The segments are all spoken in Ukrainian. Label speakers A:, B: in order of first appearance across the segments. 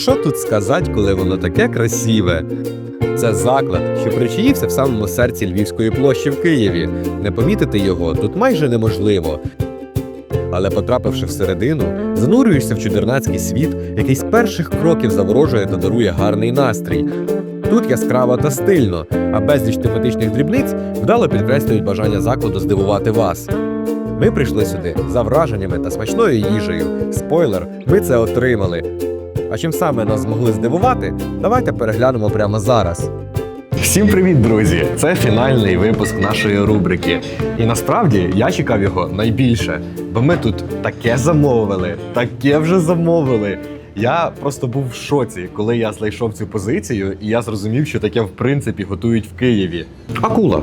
A: що тут сказати, коли воно таке красиве? Це заклад, що причаївся в самому серці Львівської площі в Києві. Не помітити його тут майже неможливо. Але потрапивши всередину, занурюєшся в чудернацький світ, який з перших кроків заворожує та дарує гарний настрій. Тут яскраво та стильно, а безліч тематичних дрібниць вдало підкреслюють бажання закладу здивувати вас. Ми прийшли сюди за враженнями та смачною їжею. Спойлер, ми це отримали. А чим саме нас змогли здивувати, давайте переглянемо прямо зараз.
B: Всім привіт, друзі! Це фінальний випуск нашої рубрики. І насправді я чекав його найбільше, бо ми тут таке замовили, таке вже замовили. Я просто був в шоці, коли я знайшов цю позицію, і я зрозумів, що таке в принципі готують в Києві. Акула.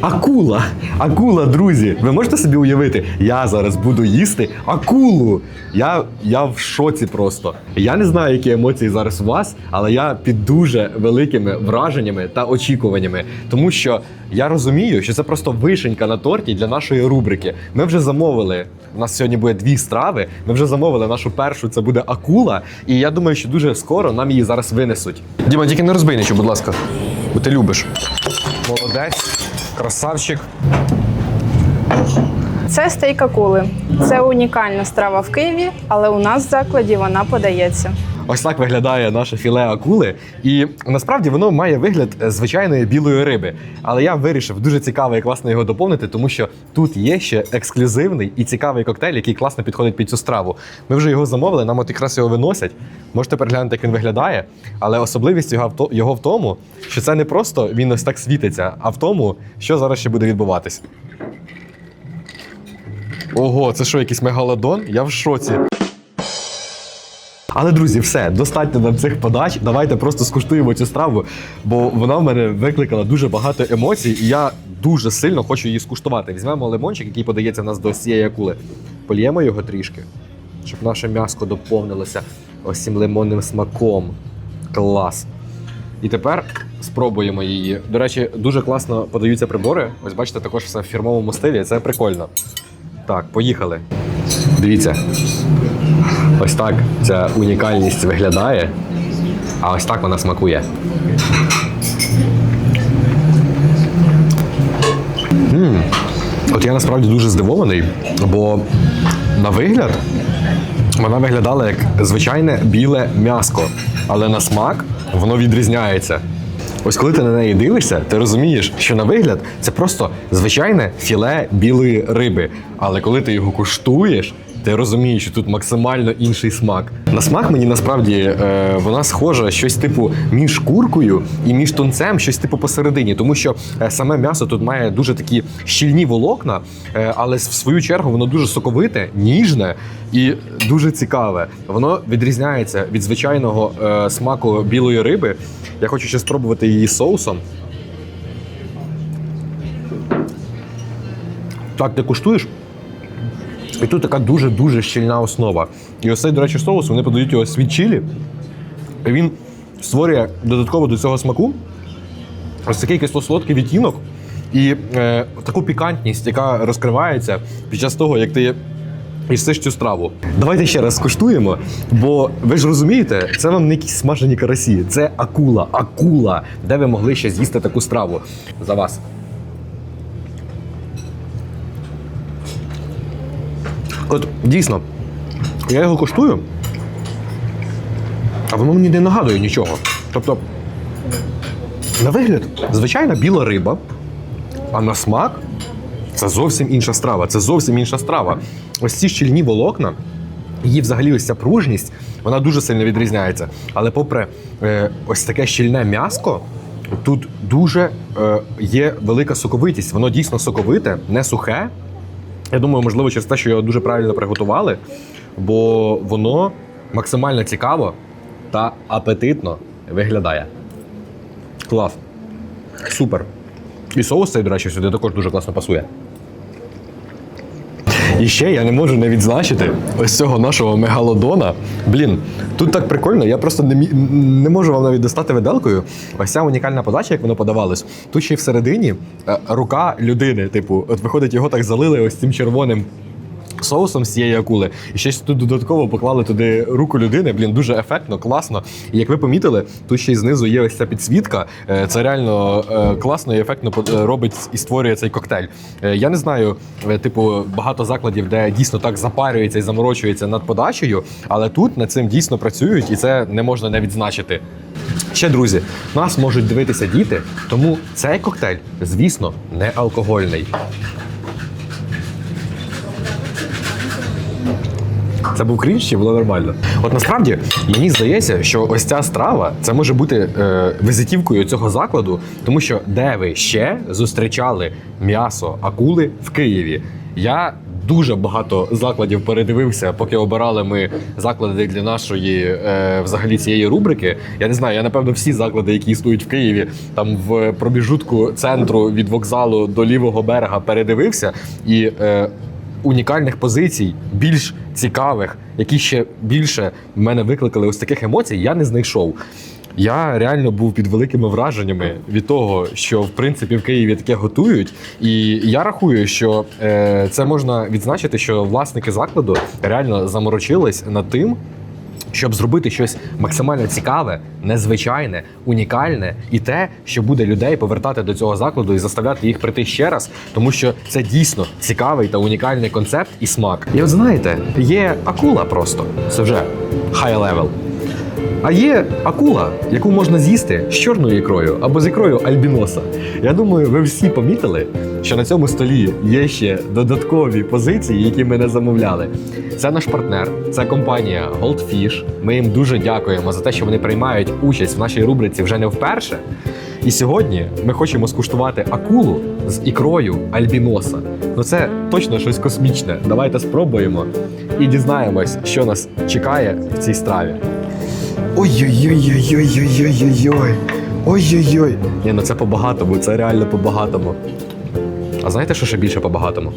B: Акула! Акула, друзі! Ви можете собі уявити, я зараз буду їсти акулу. Я, я в шоці просто. Я не знаю, які емоції зараз у вас, але я під дуже великими враженнями та очікуваннями. Тому що я розумію, що це просто вишенька на торті для нашої рубрики. Ми вже замовили. У нас сьогодні буде дві страви. Ми вже замовили нашу першу, це буде акула. І я думаю, що дуже скоро нам її зараз винесуть. Діма, тільки не розбий нічого, будь ласка, бо ти любиш. Молодець, красавчик.
C: Це стейка коли. Це унікальна страва в Києві, але у нас в закладі вона подається.
B: Ось так виглядає наше філе акули, і насправді воно має вигляд е, звичайної білої риби. Але я вирішив дуже цікаво і класно його доповнити, тому що тут є ще ексклюзивний і цікавий коктейль, який класно підходить під цю страву. Ми вже його замовили, нам от якраз його виносять. Можете переглянути, як він виглядає. Але особливість його його в тому, що це не просто він ось так світиться, а в тому, що зараз ще буде відбуватись. Ого, це що, якийсь мегалодон? Я в шоці. Але друзі, все, достатньо нам цих подач. Давайте просто скуштуємо цю страву, бо вона в мене викликала дуже багато емоцій, і я дуже сильно хочу її скуштувати. Візьмемо лимончик, який подається в нас до цієї акули. Поліємо його трішки, щоб наше м'яско доповнилося ось цим лимонним смаком. Клас. І тепер спробуємо її. До речі, дуже класно подаються прибори. Ось бачите, також все в фірмовому стилі. Це прикольно. Так, поїхали. Дивіться. Ось так ця унікальність виглядає, а ось так вона смакує. м От я насправді дуже здивований, бо на вигляд вона виглядала як звичайне біле м'яско, але на смак воно відрізняється. Ось коли ти на неї дивишся, ти розумієш, що на вигляд це просто звичайне філе білої риби. Але коли ти його куштуєш, ти розумієш, що тут максимально інший смак. На смак мені насправді е, вона схожа щось типу між куркою і між тунцем, щось типу посередині, тому що е, саме м'ясо тут має дуже такі щільні волокна, е, але в свою чергу воно дуже соковите, ніжне і дуже цікаве. Воно відрізняється від звичайного е, смаку білої риби. Я хочу ще спробувати її соусом. Так, ти куштуєш? І тут така дуже-дуже щільна основа. І ось цей, до речі, соус, вони подають його світ чилі. І він створює додатково до цього смаку ось такий кисло-солодкий відтінок і е, таку пікантність, яка розкривається під час того, як ти їстиш цю страву. Давайте ще раз скуштуємо, бо ви ж розумієте, це вам не якісь смажені карасі, це акула, акула, де ви могли ще з'їсти таку страву за вас. От дійсно, я його коштую, а воно мені не нагадує нічого. Тобто, на вигляд, звичайна біла риба, а на смак це зовсім інша страва. Це зовсім інша страва. Ось ці щільні волокна, її взагалі ось ця пружність, вона дуже сильно відрізняється. Але попри е, ось таке щільне м'яско, тут дуже е, є велика соковитість. Воно дійсно соковите, не сухе. Я думаю, можливо, через те, що його дуже правильно приготували, бо воно максимально цікаво та апетитно виглядає. Клас. Супер. І соус цей, до речі, сюди також дуже класно пасує. І ще я не можу не відзначити ось цього нашого мегалодона. Блін, тут так прикольно, я просто не, не можу вам навіть достати виделкою. Ось ця унікальна подача, як воно подавалось. Тут ще й всередині е, рука людини. Типу, от виходить, його так залили ось цим червоним Соусом з цієї акули. І ще тут додатково поклали туди руку людини. Блін, дуже ефектно, класно. І як ви помітили, тут ще й знизу є ось ця підсвітка. Е, Це реально е, класно і ефектно е, робить і створює цей коктейль. Я не знаю, типу, багато закладів, де дійсно так запарюється і заморочується над подачею, але тут над цим дійсно працюють, і це не можна не відзначити. Ще друзі, нас можуть дивитися діти, тому цей коктейль, звісно, не алкогольний. Це був крінж чи було нормально? От насправді мені здається, що ось ця страва це може бути е, визитівкою цього закладу, тому що де ви ще зустрічали м'ясо акули в Києві? Я дуже багато закладів передивився, поки обирали ми заклади для нашої е, взагалі цієї рубрики. Я не знаю, я напевно всі заклади, які існують в Києві, там в проміжутку центру від вокзалу до лівого берега передивився і. Е, унікальних позицій, більш цікавих, які ще більше в мене викликали ось таких емоцій, я не знайшов. Я реально був під великими враженнями від того, що в принципі в Києві таке готують. І я рахую, що е, це можна відзначити, що власники закладу реально заморочились над тим, щоб зробити щось максимально цікаве, незвичайне, унікальне і те, що буде людей повертати до цього закладу і заставляти їх прийти ще раз, тому що це дійсно цікавий та унікальний концепт і смак. І от знаєте, є акула просто це вже high level. А є акула, яку можна з'їсти з чорною ікрою або з ікрою альбіноса. Я думаю, ви всі помітили, що на цьому столі є ще додаткові позиції, які ми не замовляли. Це наш партнер, це компанія Goldfish. Ми їм дуже дякуємо за те, що вони приймають участь в нашій рубриці вже не вперше. І сьогодні ми хочемо скуштувати акулу з ікрою альбіноса. Ну це точно щось космічне. Давайте спробуємо і дізнаємось, що нас чекає в цій страві. Ой-ой-ой-ой-ой-ой-ой-ой. Ой-ой-ой. Ні, ну це по-багатому, це реально по-багатому. А знаєте, що ще більше по-багатому?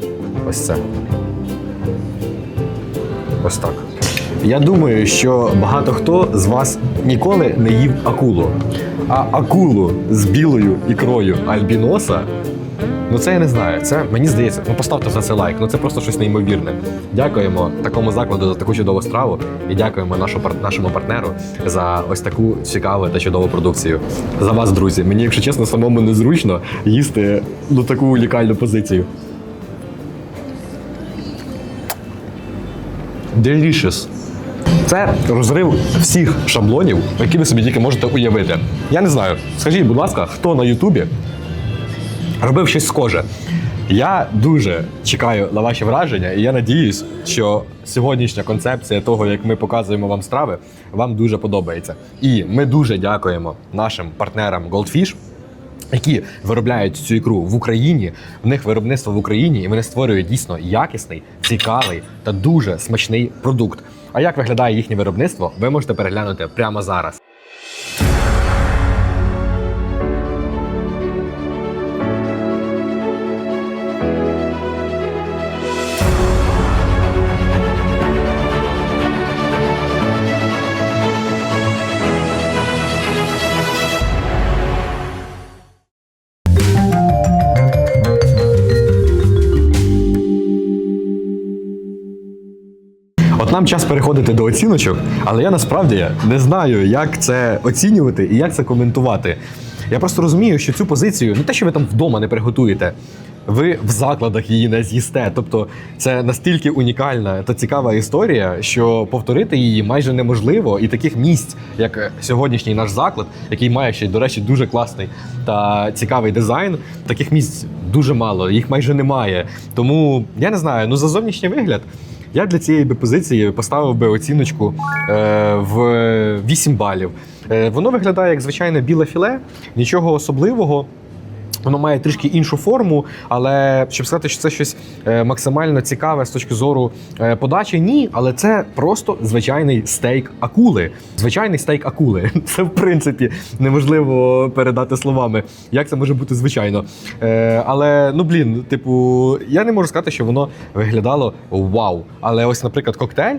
B: Ось це. Ось так. Я думаю, що багато хто з вас ніколи не їв акулу. А акулу з білою ікрою альбіноса. Ну це я не знаю. Це мені здається, ну поставте за це лайк. Ну це просто щось неймовірне. Дякуємо такому закладу за таку чудову страву і дякуємо нашу, нашому партнеру за ось таку цікаву та чудову продукцію. За вас, друзі. Мені, якщо чесно, самому незручно їсти ну, таку унікальну позицію. Delicious. Це розрив всіх шаблонів, які ви собі тільки можете уявити. Я не знаю. Скажіть, будь ласка, хто на Ютубі робив щось схоже. Я дуже чекаю на ваші враження, і я надіюсь, що сьогоднішня концепція того, як ми показуємо вам страви, вам дуже подобається. І ми дуже дякуємо нашим партнерам Goldfish, які виробляють цю ікру в Україні. В них виробництво в Україні, і вони створюють дійсно якісний, цікавий та дуже смачний продукт. А як виглядає їхнє виробництво, ви можете переглянути прямо зараз. Час переходити до оціночок, але я насправді не знаю, як це оцінювати і як це коментувати. Я просто розумію, що цю позицію не те, що ви там вдома не приготуєте, ви в закладах її не з'їсте. Тобто це настільки унікальна та цікава історія, що повторити її майже неможливо. І таких місць, як сьогоднішній наш заклад, який має ще, до речі, дуже класний та цікавий дизайн, таких місць дуже мало, їх майже немає. Тому я не знаю, ну за зовнішній вигляд. Я для цієї би позиції поставив би оціночку е, в 8 балів. Е, воно виглядає як звичайне біле філе, нічого особливого. Воно має трішки іншу форму, але щоб сказати, що це щось е, максимально цікаве з точки зору е, подачі, ні, але це просто звичайний стейк акули. Звичайний стейк акули. Це в принципі неможливо передати словами. Як це може бути звичайно? Е, але ну блін, типу, я не можу сказати, що воно виглядало вау. Але ось, наприклад, коктейль.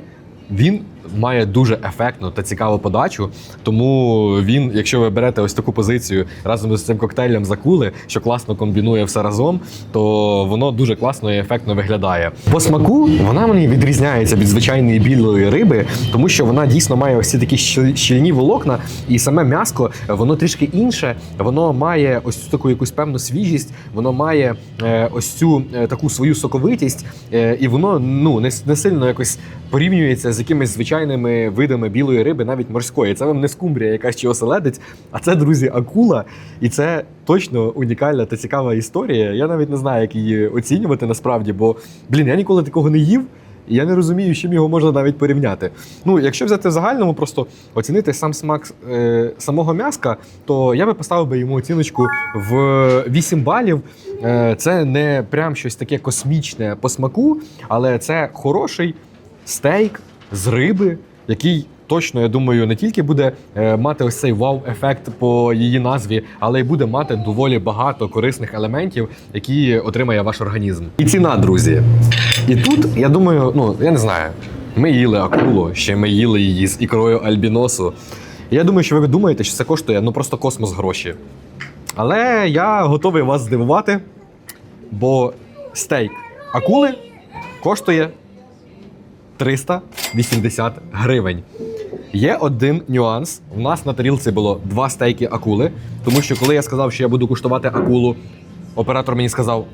B: Він має дуже ефектну та цікаву подачу. Тому він, якщо ви берете ось таку позицію разом з цим коктейлем з акули, що класно комбінує все разом, то воно дуже класно і ефектно виглядає. По смаку вона мені відрізняється від звичайної білої риби, тому що вона дійсно має ось ці такі щільні волокна, і саме м'яско воно трішки інше. Воно має ось таку якусь певну свіжість, воно має е, ось цю е, таку свою соковитість, е, і воно ну не сильно якось порівнюється з якимись звичайними видами білої риби, навіть морської. Це вам не скумбрія, якась чи оселедець, а це, друзі, акула. І це точно унікальна та цікава історія. Я навіть не знаю, як її оцінювати насправді, бо блін, я ніколи такого не їв. І я не розумію, з чим його можна навіть порівняти. Ну, якщо взяти в загальному, просто оцінити сам смак е, самого м'яска, то я би поставив би йому оціночку в 8 балів. Е, це не прям щось таке космічне по смаку, але це хороший стейк з риби, який точно, я думаю, не тільки буде е, мати ось цей вау-ефект по її назві, але й буде мати доволі багато корисних елементів, які отримає ваш організм. І ціна, друзі. І тут, я думаю, ну я не знаю, ми їли акулу, ще ми їли її з ікрою альбіносу. Я думаю, що ви думаєте, що це коштує ну просто космос гроші. Але я готовий вас здивувати, бо стейк акули коштує 380 гривень. Є один нюанс. У нас на тарілці було два стейки акули, тому що коли я сказав, що я буду куштувати акулу, оператор мені сказав: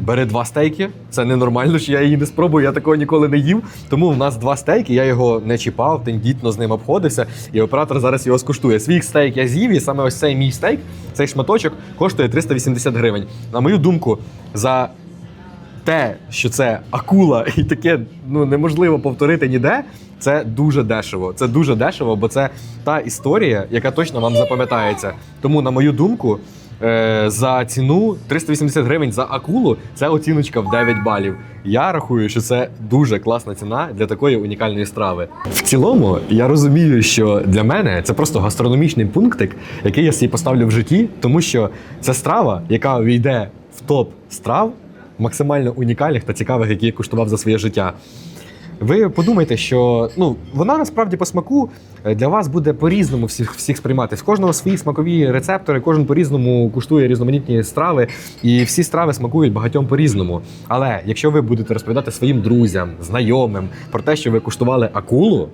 B: бери два стейки. Це ненормально, що я її не спробую, я такого ніколи не їв. Тому в нас два стейки, я його не чіпав, тендітно з ним обходився, і оператор зараз його скуштує. Свій стейк я з'їв, і саме ось цей мій стейк, цей шматочок коштує 380 гривень. На мою думку, за те, що це акула, і таке ну неможливо повторити ніде. Це дуже дешево. Це дуже дешево, бо це та історія, яка точно вам запам'ятається. Тому, на мою думку, е, за ціну 380 гривень за акулу це оціночка в 9 балів. Я рахую, що це дуже класна ціна для такої унікальної страви. В цілому, я розумію, що для мене це просто гастрономічний пунктик, який я собі поставлю в житті, тому що це страва, яка війде в топ страв максимально унікальних та цікавих, які я куштував за своє життя. Ви подумайте, що ну вона насправді по смаку е, для вас буде по-різному всіх всіх сприйматись. В кожного свої смакові рецептори, кожен по-різному куштує різноманітні страви, і всі страви смакують багатьом по-різному. Але якщо ви будете розповідати своїм друзям, знайомим про те, що ви куштували акулу,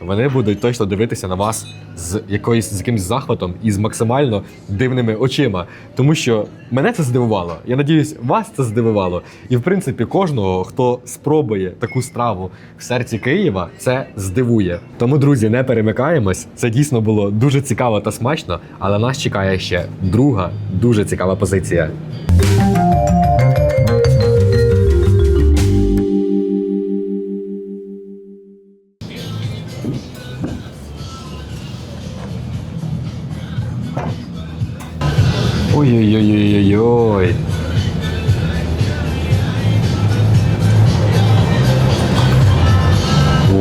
B: вони будуть точно дивитися на вас з якоюсь з якимось захватом і з максимально дивними очима. Тому що мене це здивувало. Я надіюсь, вас це здивувало. І в принципі, кожного, хто спробує таку страву в серці Києва, це здивує. Тому, друзі, не перемикаємось. Це дійсно було дуже цікаво та смачно, але нас чекає ще друга дуже цікава позиція. Ой-ой-ой-ой-ой.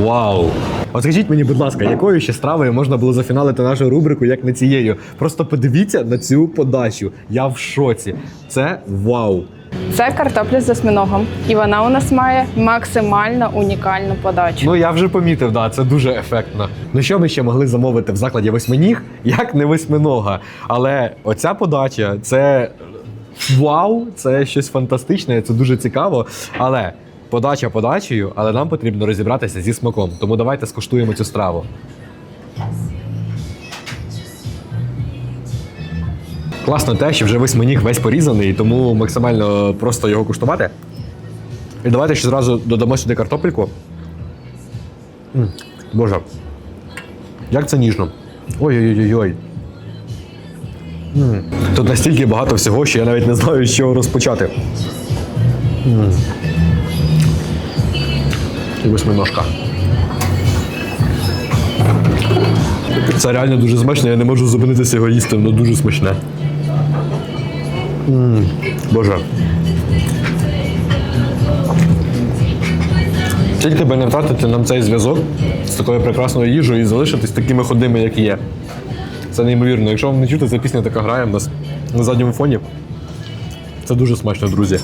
B: Вау! От скажіть мені, будь ласка, якою ще стравою можна було зафіналити нашу рубрику, як не цією? Просто подивіться на цю подачу. Я в шоці. Це вау!
C: Це картопля з осьминогом, і вона у нас має максимально унікальну подачу.
B: Ну я вже помітив, да, це дуже ефектно. Ну що ми ще могли замовити в закладі восьминіг, як не восьминога. Але оця подача це вау, це щось фантастичне, це дуже цікаво. Але подача подачею, але нам потрібно розібратися зі смаком. Тому давайте скуштуємо цю страву. Класно те, що вже восьминіг весь порізаний, тому максимально просто його куштувати. І давайте ще зразу додамо сюди картопельку. Боже. Як це ніжно. Ой-ой-ой-ой. Тут настільки багато всього, що я навіть не знаю, з чого розпочати. І Восьминожка. Це реально дуже смачно, я не можу зупинитися його їсти, воно дуже смачне. М, Боже. Тільки би не втратити нам цей зв'язок з такою прекрасною їжею і залишитись такими ходими, як є. Це неймовірно. Якщо вам не чути, ця пісня така грає в нас на задньому фоні. Це дуже смачно, друзі.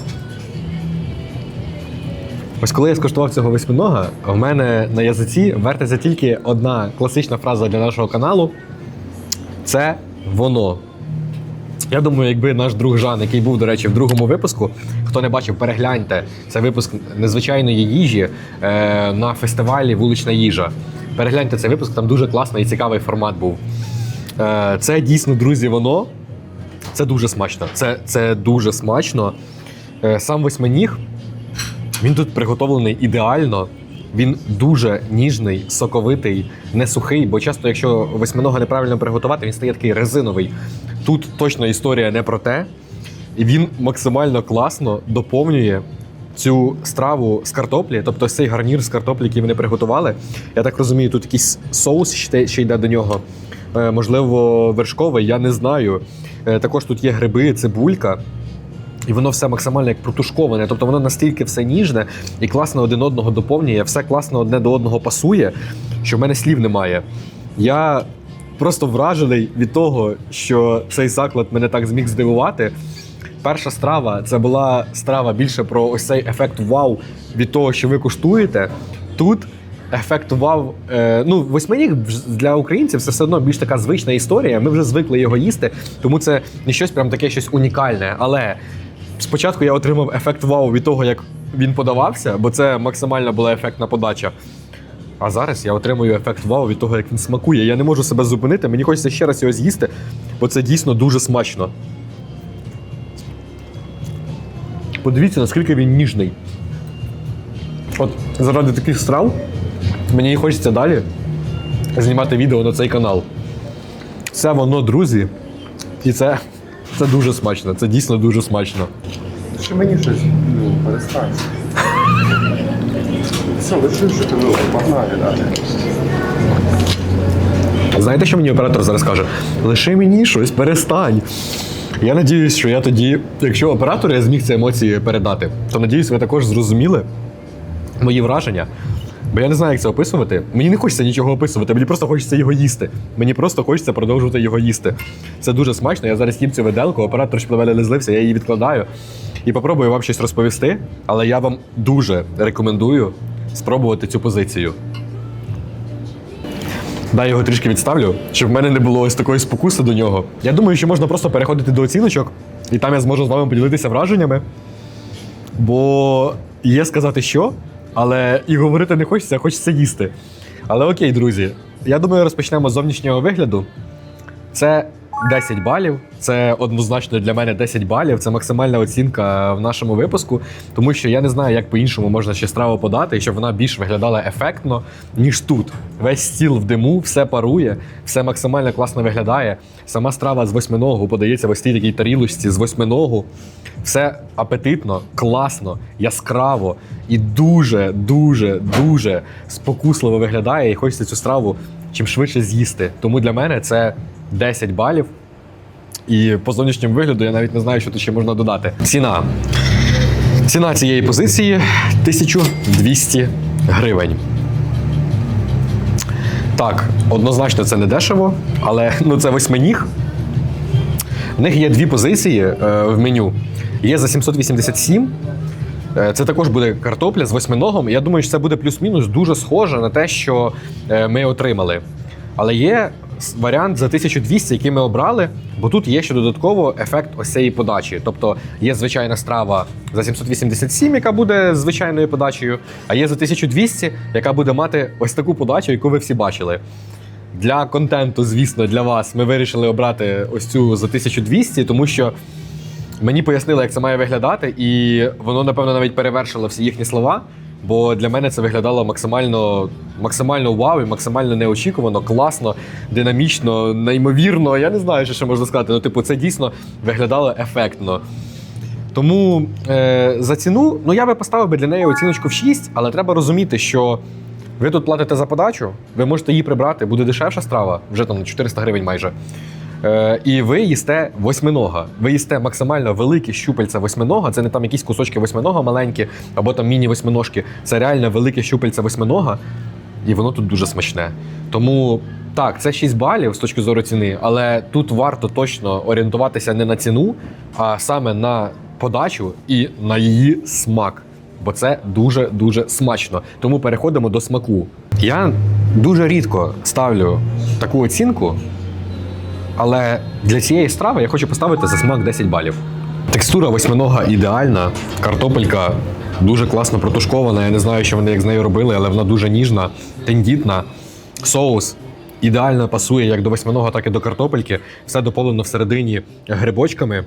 B: Ось коли я скуштував цього восьминога, в мене на язиці вертиться тільки одна класична фраза для нашого каналу. Це воно. Я думаю, якби наш друг Жан, який був, до речі, в другому випуску, хто не бачив, перегляньте. Це випуск незвичайної їжі е, на фестивалі Вулична їжа. Перегляньте цей випуск, там дуже класний і цікавий формат був. Е, це дійсно, друзі, воно. Це дуже смачно. Це, це дуже смачно. Е, сам восьминіг, він тут приготовлений ідеально. Він дуже ніжний, соковитий, не сухий, бо часто, якщо восьминога неправильно приготувати, він стає такий резиновий. Тут точно історія не про те. І він максимально класно доповнює цю страву з картоплі, тобто цей гарнір з картоплі, який вони приготували. Я так розумію, тут якийсь соус ще, йде до нього. Е, можливо, вершковий, я не знаю. Е, також тут є гриби, цибулька. І воно все максимально як протушковане. Тобто воно настільки все ніжне і класно один одного доповнює, все класно одне до одного пасує, що в мене слів немає. Я просто вражений від того, що цей заклад мене так зміг здивувати. Перша страва це була страва більше про ось цей ефект вау від того, що ви куштуєте. Тут ефект вау. Е, ну, восьминіг для українців це все одно більш така звична історія. Ми вже звикли його їсти, тому це не щось прям таке щось унікальне. Але спочатку я отримав ефект вау від того, як він подавався, бо це максимально була ефектна подача. А зараз я отримую ефект вау від того, як він смакує. Я не можу себе зупинити, мені хочеться ще раз його з'їсти, бо це дійсно дуже смачно. Подивіться, наскільки він ніжний. От заради таких страв мені і хочеться далі знімати відео на цей канал. Це воно, друзі. І це, це дуже смачно. Це дійсно дуже смачно.
D: Що мені щось ну, перестань. Все, лише що ти ну, погнали далі.
B: Знаєте, що мені оператор зараз каже? Лиши мені щось, перестань. Я надіюсь, що я тоді, якщо оператор я зміг ці емоції передати, то надіюсь, ви також зрозуміли мої враження. Бо я не знаю, як це описувати. Мені не хочеться нічого описувати, мені просто хочеться його їсти. Мені просто хочеться продовжувати його їсти. Це дуже смачно. Я зараз їм цю виделку, оператор щоб на мене не злився, я її відкладаю. І попробую вам щось розповісти, але я вам дуже рекомендую спробувати цю позицію. Дай його трішки відставлю, щоб в мене не було ось такої спокуси до нього. Я думаю, що можна просто переходити до оціночок, і там я зможу з вами поділитися враженнями. Бо є сказати що, але і говорити не хочеться, а хочеться їсти. Але окей, друзі, я думаю, розпочнемо з зовнішнього вигляду. Це 10 балів. Це однозначно для мене 10 балів. Це максимальна оцінка в нашому випуску, тому що я не знаю, як по-іншому можна ще страву подати, щоб вона більш виглядала ефектно, ніж тут. Весь стіл в диму, все парує, все максимально класно виглядає. Сама страва з восьминогу подається в ось цій такій тарілочці з восьминогу. Все апетитно, класно, яскраво і дуже, дуже, дуже спокусливо виглядає. І хочеться цю страву чим швидше з'їсти. Тому для мене це 10 балів. І по зовнішньому вигляду я навіть не знаю, що тут ще можна додати. Ціна. Ціна цієї позиції 1200 гривень. Так, однозначно це не дешево, але ну, це восьминіг. В них є дві позиції е, в меню. Є за 787. Е, Це також буде картопля з восьминогом. Я думаю, що це буде плюс-мінус дуже схоже на те, що е, ми отримали. Але є варіант за 1200, який ми обрали, бо тут є ще додатково ефект ось цієї подачі. Тобто є звичайна страва за 787, яка буде звичайною подачею, а є за 1200, яка буде мати ось таку подачу, яку ви всі бачили. Для контенту, звісно, для вас ми вирішили обрати ось цю за 1200, тому що мені пояснили, як це має виглядати, і воно, напевно, навіть перевершило всі їхні слова. Бо для мене це виглядало максимально, максимально вау і максимально неочікувано, класно, динамічно, неймовірно. Я не знаю, що ще можна сказати. Ну, типу, це дійсно виглядало ефектно. Тому е, за ціну, ну я би поставив би для неї оціночку в 6, але треба розуміти, що ви тут платите за подачу, ви можете її прибрати, буде дешевша страва, вже там 400 гривень майже. Е, і ви їсте восьминога. Ви їсте максимально великі щупальця восьминога. Це не там якісь кусочки восьминога маленькі, або там міні-восьминожки. Це реально велике щупальця восьминога, і воно тут дуже смачне. Тому так, це 6 балів з точки зору ціни, але тут варто точно орієнтуватися не на ціну, а саме на подачу і на її смак. бо це дуже дуже смачно. Тому переходимо до смаку. Я дуже рідко ставлю таку оцінку, але для цієї страви я хочу поставити за смак 10 балів. Текстура восьминога ідеальна, картопелька дуже класно протушкована. Я не знаю, що вони як з нею робили, але вона дуже ніжна, тендітна. Соус ідеально пасує як до восьминога, так і до картопельки. Все доповнено всередині грибочками,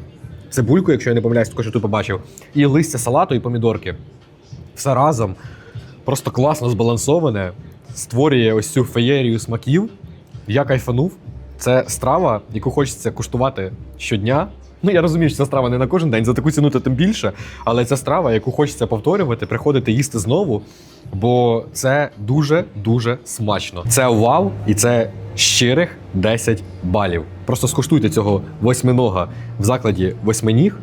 B: цибульку, якщо я не помиляюсь, також тут побачив, і листя салату і помідорки. Все разом просто класно збалансоване, створює ось цю феєрію смаків. Я кайфанув. Це страва, яку хочеться куштувати щодня. Ну, я розумію, що ця страва не на кожен день, за таку ціну то тим більше. Але це страва, яку хочеться повторювати, приходити їсти знову, бо це дуже-дуже смачно. Це вау, і це щирих 10 балів. Просто скуштуйте цього восьминога в закладі восьминіг,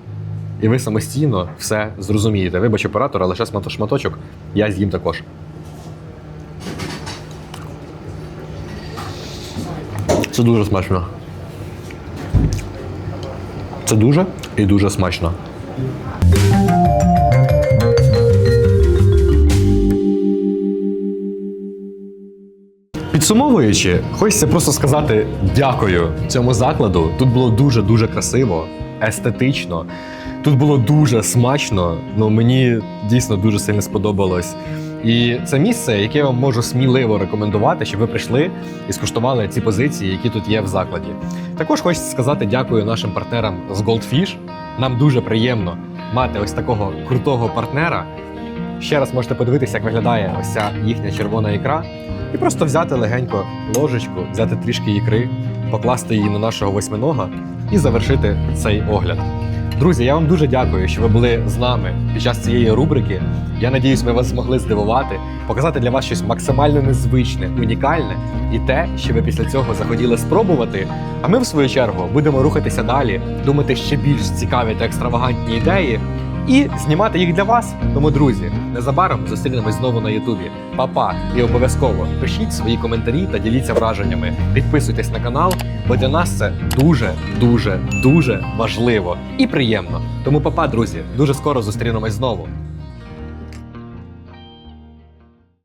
B: і ви самостійно все зрозумієте. Вибач, оператор, але ще шматочок я з'їм також. Це дуже смачно. Це дуже і дуже смачно. Підсумовуючи, хочеться просто сказати дякую цьому закладу. Тут було дуже дуже красиво, естетично. Тут було дуже смачно. Ну мені дійсно дуже сильно сподобалось. І це місце, яке я вам можу сміливо рекомендувати, щоб ви прийшли і скуштували ці позиції, які тут є в закладі. Також хочеться сказати дякую нашим партнерам з Goldfish. Нам дуже приємно мати ось такого крутого партнера. Ще раз можете подивитися, як виглядає ось ця їхня червона ікра, і просто взяти легенько ложечку, взяти трішки ікри, покласти її на нашого восьминога і завершити цей огляд. Друзі, я вам дуже дякую, що ви були з нами під час цієї рубрики. Я надіюсь, ми вас змогли здивувати, показати для вас щось максимально незвичне, унікальне і те, що ви після цього захотіли спробувати. А ми, в свою чергу, будемо рухатися далі, думати ще більш цікаві та екстравагантні ідеї і знімати їх для вас. Тому, друзі, незабаром зустрінемось знову на Ютубі. Па-па! І обов'язково пишіть свої коментарі та діліться враженнями. Підписуйтесь на канал, бо для нас це дуже, дуже, дуже важливо і приємно. Тому, па-па, друзі, дуже скоро зустрінемось знову.